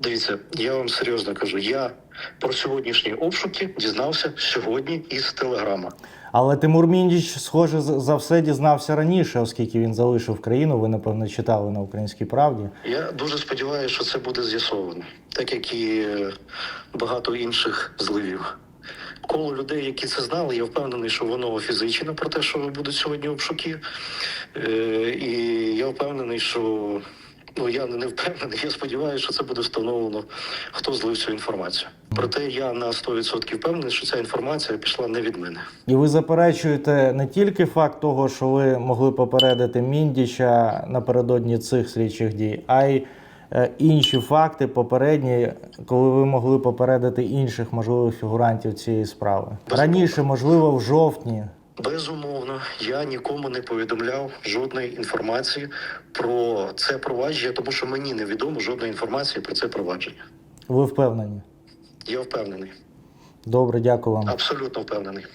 Дивіться, я вам серйозно кажу. Я про сьогоднішні обшуки дізнався сьогодні із телеграма. Але Тимур Міндіч, схоже, за все дізнався раніше, оскільки він залишив країну. Ви напевно читали на українській правді. Я дуже сподіваюся, що це буде з'ясовано, так як і е, багато інших зливів. Коло людей, які це знали, я впевнений, що воно офізичне про те, що будуть сьогодні обшуки. Е, і я впевнений, що ну я не впевнений. Я сподіваюся, що це буде встановлено, хто злив цю інформацію. Проте я на 100% впевнений, що ця інформація пішла не від мене. І ви заперечуєте не тільки факт того, що ви могли попередити Міндіча напередодні цих слідчих дій, а й е, інші факти попередні, коли ви могли попередити інших можливих фігурантів цієї справи. Раніше, можливо, в жовтні. Безумовно, я нікому не повідомляв жодної інформації про це провадження, тому що мені невідомо жодної інформації про це провадження. Ви впевнені? Я впевнений, Добре, дякую вам. абсолютно впевнений.